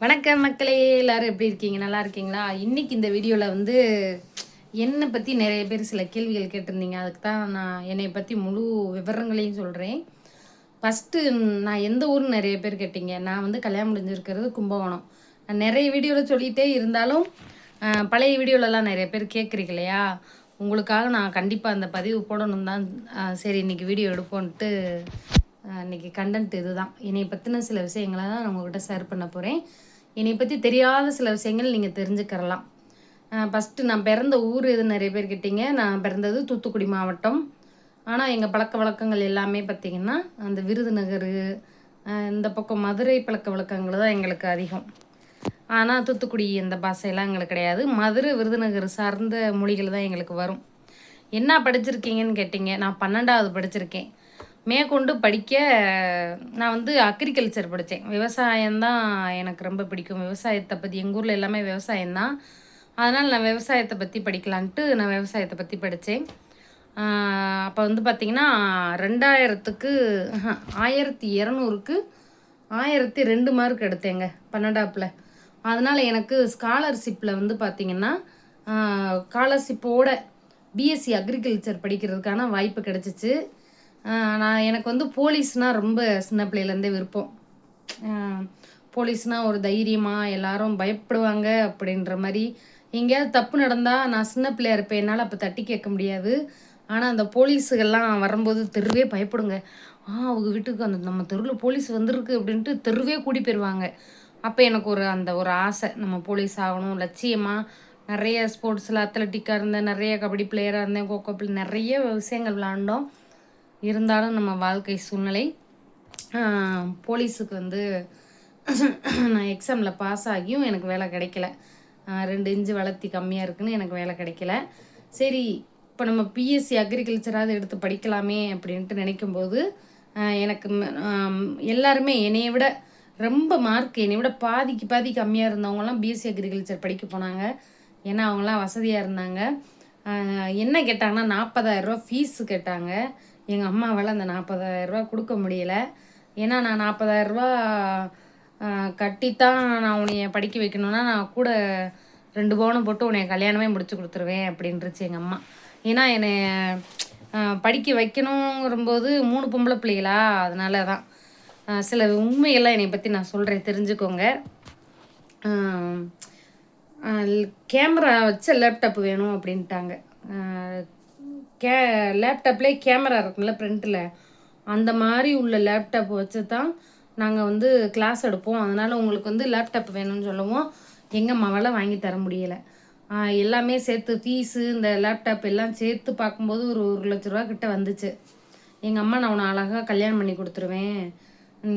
வணக்கம் மக்களே எல்லாரும் எப்படி இருக்கீங்க? நல்லா இருக்கீங்களா? இன்னைக்கு இந்த வீடியோவில் வந்து என்னை பற்றி நிறைய பேர் சில கேள்விகள் கேட்டிருந்தீங்க. அதுக்கு தான் நான் என்னை பற்றி முழு விவரங்களையும் சொல்கிறேன் ஃபஸ்ட்டு நான் எந்த ஊர்னு நிறைய பேர் கேட்டீங்க. நான் வந்து கல்யாணம் முடிஞ்சிருக்கிறது கும்பகோணம். நான் நிறைய வீடியோவில் சொல்லிகிட்டே இருந்தாலும் ஆஹ், பழைய வீடியோலலாம் நிறைய பேர் கேட்குறீங்க இல்லையா? உங்களுக்காக நான் கண்டிப்பாக அந்த பதிவு போடணும் தான் சரி இன்னைக்கு வீடியோ எடுப்போன்ட்டு இன்றைக்கி கண்டென்ட் இதுதான். என்னை பற்றின சில விஷயங்களை தான் நான் உங்ககிட்ட ஷேர் பண்ண போகிறேன் என்னை பற்றி தெரியாத சில விஷயங்கள் நீங்கள் தெரிஞ்சுக்கிறலாம். ஃபஸ்ட்டு நான் பிறந்த ஊர் எது நிறைய பேர் கேட்டிங்க. நான் பிறந்தது தூத்துக்குடி மாவட்டம். ஆனால் எங்கள் பழக்க வழக்கங்கள் எல்லாமே பார்த்திங்கன்னா அந்த விருதுநகர் இந்த பக்கம் மதுரை பழக்க வழக்கங்கள் தான் எங்களுக்கு அதிகம். ஆனால் தூத்துக்குடி இந்த பாஷையெல்லாம் எங்களுக்கு கிடையாது. மதுரை விருதுநகர் சார்ந்த மொழிகள் தான் எங்களுக்கு வரும். என்ன படிச்சிருக்கீங்கன்னு கேட்டிங்க. நான் பன்னெண்டாவது படிச்சிருக்கேன். மேற்கொண்டு படிக்க நான் வந்து அக்ரிகல்ச்சர் படித்தேன் விவசாயம்தான் எனக்கு ரொம்ப பிடிக்கும். விவசாயத்தை பற்றி எங்கள் ஊரில் எல்லாமே விவசாயம்தான். அதனால் நான் விவசாயத்தை பற்றி படிக்கலான்ட்டு நான் விவசாயத்தை பற்றி படித்தேன் அப்போ வந்து பார்த்திங்கன்னா ரெண்டாயிரத்துக்கு ஆயிரத்தி இரநூறுக்கு ஆயிரத்தி ரெண்டு மார்க் எடுத்தேங்க பன்னெண்டாப்பில். அதனால் எனக்கு ஸ்காலர்ஷிப்பில் வந்து பார்த்திங்கன்னா ஸ்காலர்ஷிப்போட பிஎஸ்சி அக்ரிகல்ச்சர் படிக்கிறதுக்கான வாய்ப்பு கிடச்சிச்சு. நான் எனக்கு வந்து போலீஸ்னால் ரொம்ப சின்ன பிள்ளையிலேருந்தே விருப்பம். போலீஸ்னால் ஒரு தைரியமாக எல்லாரும் பயப்படுவாங்க அப்படின்ற மாதிரி. எங்கேயாவது தப்பு நடந்தால் நான் சின்ன பிள்ளையா இருப்பேன் என்னால் அப்போ தட்டி கேட்க முடியாது. ஆனால் அந்த போலீஸுகள்லாம் வரும்போது தெருவே பயப்படுங்க. ஆ அவங்க வீட்டுக்கு அந்த நம்ம தெருவில் போலீஸ் வந்திருக்கு அப்படின்ட்டு தெருவே கூடி போயிடுவாங்க அப்போ எனக்கு ஒரு அந்த ஒரு ஆசை நம்ம போலீஸ் ஆகணும் லட்சியமாக நிறைய ஸ்போர்ட்ஸில் அத்லட்டிக்காக இருந்தேன் நிறைய கபடி பிளேயராக இருந்தேன் கோகோ பிள்ளை நிறைய விஷயங்கள் விளாண்டோம் இருந்தாலும் நம்ம வாழ்க்கை சூழ்நிலை போலீஸுக்கு வந்து நான் எக்ஸாமில் பாஸ் ஆகியும் எனக்கு வேலை கிடைக்கல. ரெண்டு இன்ச்சு வளர்த்தி கம்மியாக இருக்குன்னு எனக்கு வேலை கிடைக்கல. சரி இப்போ நம்ம பிஎஸ்சி அக்ரிகல்ச்சராவது எடுத்து படிக்கலாமே அப்படின்ட்டு நினைக்கும்போது எனக்கு எல்லாருமே என்னைய விட ரொம்ப மார்க் என்னை விட பாதிக்கு பாதி கம்மியாக இருந்தவங்கலாம் பிஎஸ்சி அக்ரிகல்ச்சர் படிக்க போனாங்க. ஏன்னா அவங்களாம் வசதியாக இருந்தாங்க. என்ன கேட்டாங்கன்னா நாற்பதாயிரரூவா ஃபீஸு கேட்டாங்க. எங்கள் அம்மாவால் அந்த நாற்பதாயிரரூபா கொடுக்க முடியல. ஏன்னா நான் நாற்பதாயிரரூபா கட்டித்தான் நான் உன்னைய படிக்க வைக்கணும்னா நான் கூட ரெண்டு பவுனம் போட்டு உன்னைய கல்யாணமே முடிச்சு கொடுத்துருவேன் அப்படின்றச்சு எங்கள் அம்மா. ஏன்னா என்னை படிக்க வைக்கணுங்கிறம்போது மூணு பொம்பளை பிள்ளைகளா? அதனால தான் சில உண்மையெல்லாம் என்னை பற்றி நான் சொல்கிறேன் தெரிஞ்சுக்கோங்க. கேமரா வச்ச லேப்டாப் வேணும் அப்படின்ட்டாங்க. கே லேப்டாப்லேயே கேமரா இருக்கும்ல பிரிண்ட்டில் அந்த மாதிரி உள்ள லேப்டாப் வச்சு தான் நாங்கள் வந்து கிளாஸ் எடுப்போம். அதனால் உங்களுக்கு வந்து லேப்டாப் வேணும்னு சொல்லுவோம். எங்கள் அம்மாவால் வாங்கி தர முடியலை. எல்லாமே சேர்த்து ஃபீஸு இந்த லேப்டாப் எல்லாம் சேர்த்து பார்க்கும்போது ஒரு ஒரு லட்ச ரூபா கிட்ட வந்துச்சு. எங்கள் அம்மா நான் உன்னை அழகாக கல்யாணம் பண்ணி கொடுத்துருவேன்.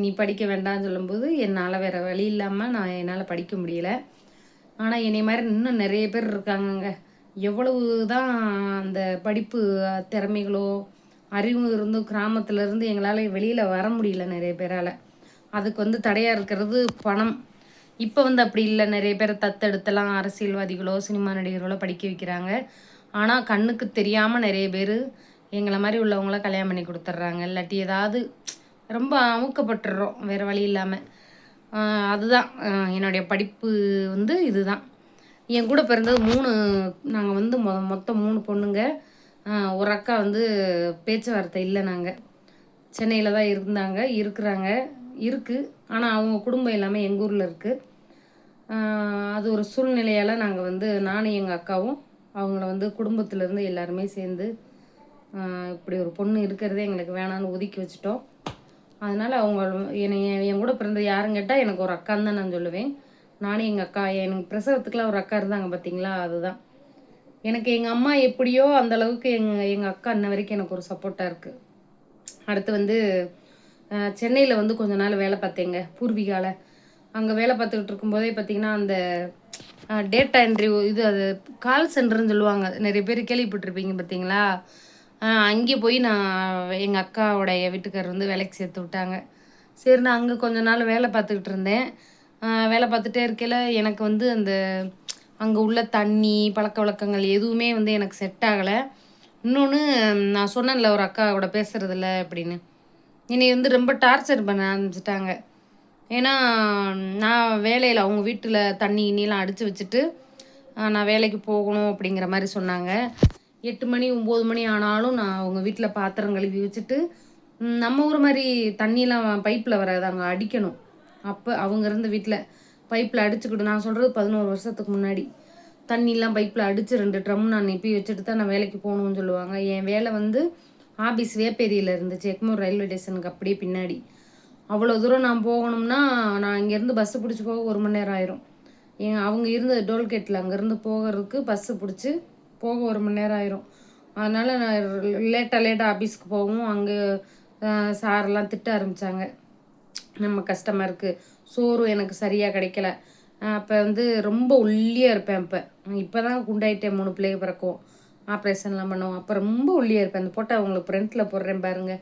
நீ படிக்க வேண்டாம்னு சொல்லும்போது என்னால் வேறு வழி இல்லாமல் நான் என்னால் படிக்க முடியல. ஆனால் என்னை மாதிரி இன்னும் நிறைய பேர் இருக்காங்கங்க. எவ்வளவு தான் அந்த படிப்பு திறமைகளோ அறிவு இருந்தும் கிராமத்துல இருந்து எங்களால் வெளியில் வர முடியல நிறைய பேரால். அதுக்கு வந்து தடையாக இருக்கிறது பணம். இப்போ வந்து அப்படி இல்லை. நிறைய பேர் தத்தெடுத்தெல்லாம் அரசியல்வாதிகளோ சினிமா நடிகர்களோ படிக்க வைக்கிறாங்க. ஆனால் கண்ணுக்கு தெரியாமல் நிறைய பேர் எங்களை மாதிரி உள்ளவங்கள கல்யாணம் பண்ணி கொடுத்துட்றாங்க. இல்லாட்டி ஏதாவது ரொம்ப ஊக்கப்பட்டுடுறோம் வேறு வழி இல்லாமல் அதுதான். என்னுடைய படிப்பு வந்து இதுதான். என் கூட பிறந்தது மூணு நாங்கள் வந்து மொ மொத்தம் மூணு பொண்ணுங்க. ஒரு அக்கா வந்து பேச்சுவார்த்தை இல்லை நாங்கள் சென்னையில் தான் இருந்தாங்க இருக்கிறாங்க இருக்குது ஆனால் அவங்க குடும்பம் எல்லாமே எங்கள் ஊரில் இருக்குது அது ஒரு சூழ்நிலையால் நாங்கள் வந்து நானும் எங்கள் அக்காவும் அவங்கள வந்து குடும்பத்திலேருந்து எல்லாருமே சேர்ந்து இப்படி ஒரு பொண்ணு இருக்கிறதே எங்களுக்கு வேணான்னு ஒதுக்கி வச்சுட்டோம். அதனால் அவங்க என்னை என் கூட பிறந்த யாருன்னு கேட்டால் எனக்கு ஒரு அக்கான்னு தான் நான் சொல்லுவேன். நானும் எங்கள் அக்கா எனக்கு பிரசவத்துக்குலாம் ஒரு அக்கா இருந்தாங்க பார்த்தீங்களா அதுதான். எனக்கு எங்கள் அம்மா எப்படியோ அந்த அளவுக்கு எங்கள் எங்கள் அக்கா இன்ன வரைக்கும் எனக்கு ஒரு சப்போர்ட்டாக இருக்குது அடுத்து வந்து சென்னையில் வந்து கொஞ்ச நாள் வேலை பார்த்தேங்க பூர்விகால. அங்கே வேலை பார்த்துக்கிட்டு இருக்கும்போதே பார்த்தீங்கன்னா அந்த டேட்டா என்ட்ரி இது அது கால் சென்டர்னு சொல்லுவாங்க. நிறைய பேர் கேள்விப்பட்டிருப்பீங்க பார்த்தீங்களா ஆஹ் அங்கே போய் நான் எங்கள் அக்காவுடைய வீட்டுக்காரர் வந்து வேலைக்கு சேர்த்து விட்டாங்க. சரி நான் அங்கே கொஞ்ச நாள் வேலை பார்த்துக்கிட்டு இருந்தேன். வேலை பார்த்துட்டே இருக்கையில் எனக்கு வந்து அந்த அங்கே உள்ள தண்ணி பழக்க வழக்கங்கள் எதுவுமே வந்து எனக்கு செட் ஆகலை. இன்னொன்று நான் சொன்னேன்ல ஒரு அக்காவோட பேசுறதில்ல அப்படின்னு. என்னை வந்து ரொம்ப டார்ச்சர் பண்ண ஆரம்பிச்சிட்டாங்க. ஏன்னா நான் வேலையில் அவங்க வீட்டில் தண்ணி இனிலாம் அடித்து வச்சுட்டு நான் வேலைக்கு போகணும் அப்படிங்கிற மாதிரி சொன்னாங்க. எட்டு மணி ஒம்பது மணி ஆனாலும் நான் அவங்க வீட்டில் பாத்திரம் கழுவி வச்சுட்டு நம்ம ஊர் மாதிரி தண்ணியெலாம் பைப்பில் வராது அங்கே அடிக்கணும். அப்போ அவங்க இருந்த வீட்டில் பைப்பில் அடிச்சுக்கிட்டு நான் சொல்கிறது பதினோரு வருஷத்துக்கு முன்னாடி. தண்ணிலாம் பைப்பில் அடித்து ரெண்டு ட்ரம் நான் நெப்பி வச்சுட்டு தான் நான் வேலைக்கு போகணும்னு சொல்லுவாங்க. என் வேலை வந்து ஆபீஸ் வேப்பேரியில் இருந்துச்சு. எக்மூர் ரயில்வே ஸ்டேஷனுக்கு அப்படியே பின்னாடி. அவ்வளோ தூரம் நான் போகணும்னா நான் இங்கேருந்து பஸ்ஸு பிடிச்சி போக ஒரு மணி நேரம் ஆயிரும். என் அவங்க இருந்த டோல்கேட்டில் அங்கேருந்து போகிறதுக்கு பஸ்ஸு பிடிச்சி போக ஒரு மணி நேரம் ஆயிரும். அதனால் நான் லேட்டாக லேட்டாக ஆஃபீஸ்க்கு போகவும் அங்கே சாரெல்லாம் திட்ட ஆரம்பித்தாங்க நம்ம கஷ்டமாக இருக்குது சோறு எனக்கு சரியாக கிடைக்கல. அப்போ வந்து ரொம்ப ஒல்லியாக இருப்பேன் இப்போ இப்போ தான் குண்டாயிட்டேன் மூணு பிள்ளைங்க பிறக்கும். ஆப்ரேஷன்லாம் பண்ணுவோம். அப்போ ரொம்ப ஒல்லியாக இருப்பேன். அந்த போட்டோ அவங்களுக்கு ஃப்ரண்ட்டில் போடுறேன் பாருங்கள்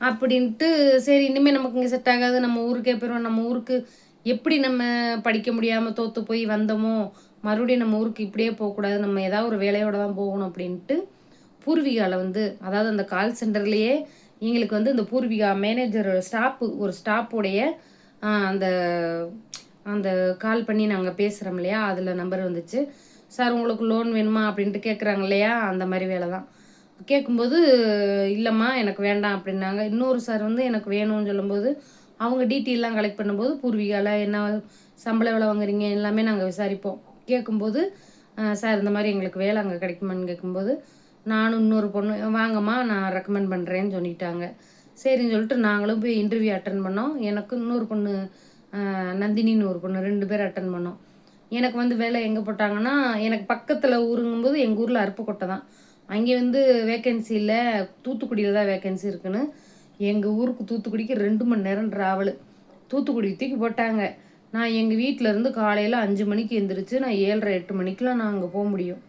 அப்படின்ட்டு சரி இனிமேல் நமக்கு இங்கே செட் ஆகாது. நம்ம ஊருக்கே போயிடுவோம். நம்ம ஊருக்கு எப்படி நம்ம படிக்க முடியாமல் தோற்று போய் வந்தோமோ மறுபடியும் நம்ம ஊருக்கு இப்படியே போகக்கூடாது நம்ம ஏதாவது ஒரு வேலையோடு தான் போகணும் அப்படின்ட்டு பூர்வீகாவில் வந்து அதாவது அந்த கால் சென்டர்லேயே எங்களுக்கு வந்து இந்த பூர்விகா மேனேஜர் ஸ்டாப்பு ஒரு ஸ்டாப்புடைய அந்த அந்த கால் பண்ணி நாங்கள் பேசுகிறோம் இல்லையா? அதில் நம்பர் வந்துச்சு. சார் உங்களுக்கு லோன் வேணுமா? அப்படின்ட்டு கேட்குறாங்க இல்லையா? அந்த மாதிரி வேலை தான். கேட்கும்போது இல்லைம்மா எனக்கு வேண்டாம் அப்படின்னாங்க. இன்னொரு சார் வந்து எனக்கு வேணும்னு சொல்லும்போது அவங்க டீட்டெயிலாம் கலெக்ட் பண்ணும்போது பூர்வீகாவில் என்ன சம்பளம் எவ்வளோ வாங்குறீங்க? எல்லாமே நாங்கள் விசாரிப்போம். கேட்கும்போது சார் இந்த மாதிரி எங்களுக்கு வேலை அங்கே கிடைக்குமான்னு கேட்கும்போது நானும் இன்னொரு பொண்ணு வாங்கம்மா நான் ரெக்கமெண்ட் பண்ணுறேன்னு சொல்லிட்டாங்க. சரின்னு சொல்லிட்டு நாங்களும் போய் இன்டர்வியூ அட்டன் பண்ணோம். எனக்கு இன்னொரு பொண்ணு நந்தினின்னு ஒரு பொண்ணு ரெண்டு பேர் அட்டன் பண்ணோம். எனக்கு வந்து வேலை எங்கே போட்டாங்கன்னா எனக்கு பக்கத்தில் ஊருங்கும்போது எங்கள் ஊரில் அருப்புக்கோட்டை தான். அங்கே வந்து வேக்கன்சி இல்லை. தூத்துக்குடியில் தான் வேக்கன்சி இருக்குன்னு. எங்கள் ஊருக்கு தூத்துக்குடிக்கு ரெண்டு மணி நேரம் ட்ராவலு தூத்துக்குடி தூக்கி போட்டாங்க. நான் எங்கள் வீட்டில் இருந்து காலையில் அஞ்சு மணிக்கு எழுந்திரிச்சு நான் ஏழரை எட்டு மணிக்கெலாம் நான் அங்கே போக முடியும்.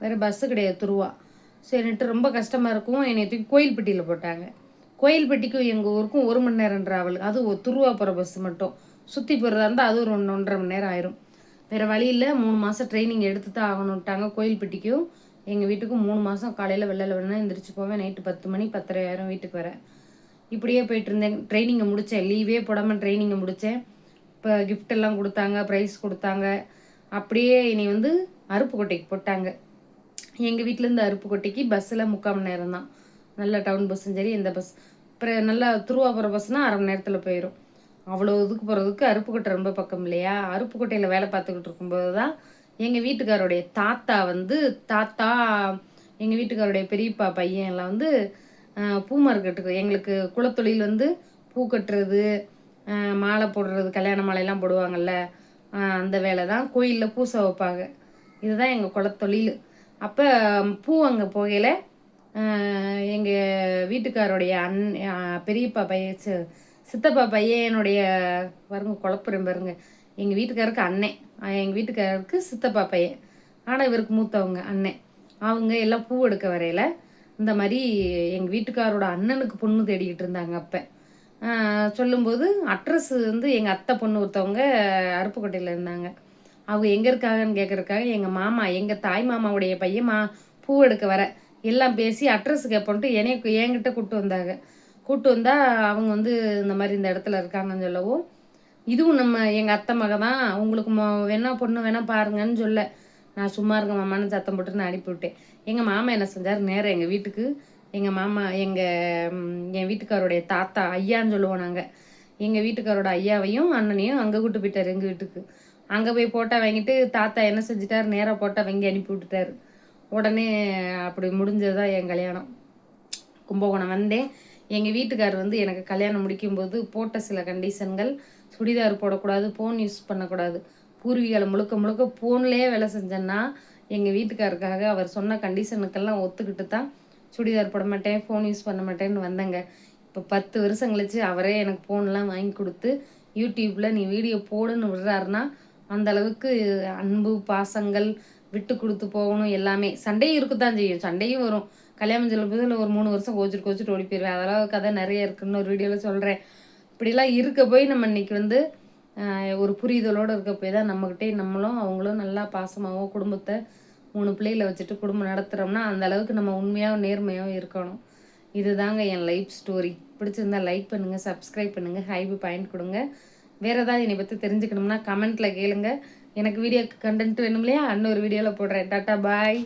வேறு பஸ்ஸு கிடையாது துருவா. சரின்ட்டு ரொம்ப கஷ்டமாக இருக்கும். என்னை தூக்கி கோயில்பட்டியில் போட்டாங்க. கோயில்பட்டிக்கும் எங்கள் ஊருக்கும் ஒரு மணி நேரம் ட்ராவல் அது ஒரு பஸ் மட்டும். சுற்றி போகிறதா இருந்தால் அது ஒரு ஒன்று ஒன்றரை மணி நேரம் ஆயிரும். வேறு வழியில் மூணு மாதம் ட்ரைனிங் எடுத்து தான் ஆகணுன்ட்டாங்க கோயில்பட்டிக்கும். எங்கள் வீட்டுக்கும் மூணு மாதம் காலையில் வெள்ளையில் வேணா எந்திரிச்சு போவேன். நைட்டு பத்து மணி பத்தரை ஆயிரம் வீட்டுக்கு வரேன் இப்படியே போயிட்டு இருந்தேன். ட்ரைனிங்கை முடித்தேன் லீவே போடாமல் ட்ரைனிங்கை முடித்தேன் இப்போ கிஃப்டெல்லாம் கொடுத்தாங்க ப்ரைஸ் கொடுத்தாங்க. அப்படியே என்னை வந்து அருப்புக்கோட்டைக்கு போட்டாங்க. எங்கள் வீட்டிலேருந்து அருப்புக்கோட்டைக்கு பஸ்ஸில் முக்கால் மணி நேரம் தான் நல்ல டவுன் பஸ்ஸும் சரி எந்த பஸ் அப்புறம் நல்லா திருவாபுர பஸ்னால் அரை மணி நேரத்தில் போயிடும் அவ்வளோ இதுக்கு போகிறதுக்கு அருப்புக்கோட்டை ரொம்ப பக்கம் இல்லையா? அருப்புக்கோட்டையில் வேலை பார்த்துக்கிட்டு இருக்கும்போது தான் எங்கள் வீட்டுக்காரோடைய தாத்தா வந்து தாத்தா எங்கள் வீட்டுக்காரோடைய பெரியப்பா பையன் எல்லாம் வந்து பூ மார்க்கெட்டுக்கு எங்களுக்கு குலத்தொழில் வந்து பூ கட்டுறது மாலை போடுறது கல்யாண மாலையெல்லாம் போடுவாங்கல்ல அந்த வேலை தான் கோயிலில் பூசை வைப்பாங்க இதுதான் எங்கள் குலத்தொழில். அப்போ பூ அங்கே போகையில் எங்கள் வீட்டுக்காரோடைய அண் பெரியப்பா பையன் சித்தப்பா பையனுடைய பாருங்க குழப்பம் பாருங்க. எங்கள் வீட்டுக்காருக்கு அண்ணன் எங்கள் வீட்டுக்காரருக்கு சித்தப்பா பையன். ஆனால் இவருக்கு மூத்தவங்க அண்ணன் அவங்க எல்லாம் பூ எடுக்க வரையில இந்த மாதிரி எங்கள் வீட்டுக்காரோட அண்ணனுக்கு பொண்ணு தேடிக்கிட்டு இருந்தாங்க அப்போ. சொல்லும்போது அட்ரஸ் வந்து எங்கள் அத்தை பொண்ணு ஒருத்தவங்க அருப்புக்கோட்டையில் இருந்தாங்க. அவங்க எங்கே இருக்காங்கன்னு கேட்கறதுக்காக எங்கள் மாமா எங்கள் தாய் மாமாவுடைய பையன் மா பூ எடுக்க வர. எல்லாம் பேசி அட்ரஸ் கேட்போன்ட்டு என்னைய என்கிட்ட கூப்பிட்டு வந்தாங்க. கூப்பிட்டு வந்தால் அவங்க வந்து இந்த மாதிரி இந்த இடத்துல இருக்காங்கன்னு சொல்லவும் இதுவும் நம்ம எங்கள் அத்தை மக தான் உங்களுக்கு மொ வேணா பொண்ணு வேணா பாருங்கன்னு சொல்ல. நான் சும்மா இருக்க மாமான்னு சத்தம் போட்டு நான் அனுப்பி விட்டேன். எங்கள் மாமா என்ன செஞ்சார்? நேரம் எங்கள் வீட்டுக்கு எங்கள் மாமா எங்கள் என் வீட்டுக்காரோடைய தாத்தா ஐயான்னு சொல்லுவோம் நாங்கள் எங்கள் வீட்டுக்காரோட ஐயாவையும் அண்ணனையும் அங்கே கூட்டு போயிட்டார் எங்கள் வீட்டுக்கு. அங்கே போய் போட்டா வாங்கிட்டு தாத்தா என்ன செஞ்சிட்டார் நேராக போட்டா வாங்கி அனுப்பி விட்டுட்டாரு. உடனே அப்படி முடிஞ்சதா என் கல்யாணம். கும்பகோணம் வந்தேன். எங்கள் வீட்டுக்கார் வந்து எனக்கு கல்யாணம் முடிக்கும்போது போட்ட சில கண்டிஷன்கள் சுடிதார் போடக்கூடாது ஃபோன் யூஸ் பண்ணக்கூடாது. பூர்வீகால முழுக்க முழுக்க ஃபோன்லேயே வேலை செஞ்சேன்னா எங்கள் வீட்டுக்காருக்காக அவர் சொன்ன கண்டிஷனுக்கெல்லாம் ஒத்துக்கிட்டு தான் சுடிதார் போட மாட்டேன் ஃபோன் யூஸ் பண்ண மாட்டேன்னு வந்தேங்க. இப்போ பத்து வருஷம் கழிச்சு அவரே எனக்கு ஃபோன்லாம் வாங்கி கொடுத்து யூடியூப்பில் நீ வீடியோ போடுன்னு விடுறாருன்னா அந்த அளவுக்கு அன்பு பாசங்கள் விட்டு கொடுத்து போகணும் எல்லாமே. சண்டையும் இருக்குதான் செய்யும். சண்டையும் வரும். கல்யாணம் சொல்லும்போது ஒரு மூணு வருஷம் கோச்சிட்டு கோச்சிட்டு ஓடி போயிடுவேன் அதெல்லாம் கதை நிறைய இருக்குன்னு ஒரு வீடியோவில் சொல்கிறேன் இப்படிலாம் இருக்க போய் நம்ம இன்னைக்கு வந்து ஒரு புரிதலோடு இருக்க போய் தான் நம்மக்கிட்டே நம்மளும் அவங்களும் நல்லா பாசமாகவும் குடும்பத்தை மூணு பிள்ளைகளை வச்சுட்டு குடும்பம் நடத்துகிறோம்னா அந்த அளவுக்கு நம்ம உண்மையாகவும் நேர்மையாகவும் இருக்கணும். இதுதாங்க என் லைஃப் ஸ்டோரி பிடிச்சிருந்தா லைக் பண்ணுங்கள் சப்ஸ்கிரைப் பண்ணுங்கள் ஹைபு பாயிண்ட் கொடுங்க. வேறு ஏதாவது என்னை பற்றி தெரிஞ்சுக்கணும்னா கமெண்ட்டில் கேளுங்க. எனக்கு வீடியோ கண்டென்ட் வேணும் இல்லையா இன்னொரு வீடியோவில் போடுறேன். Tata bye.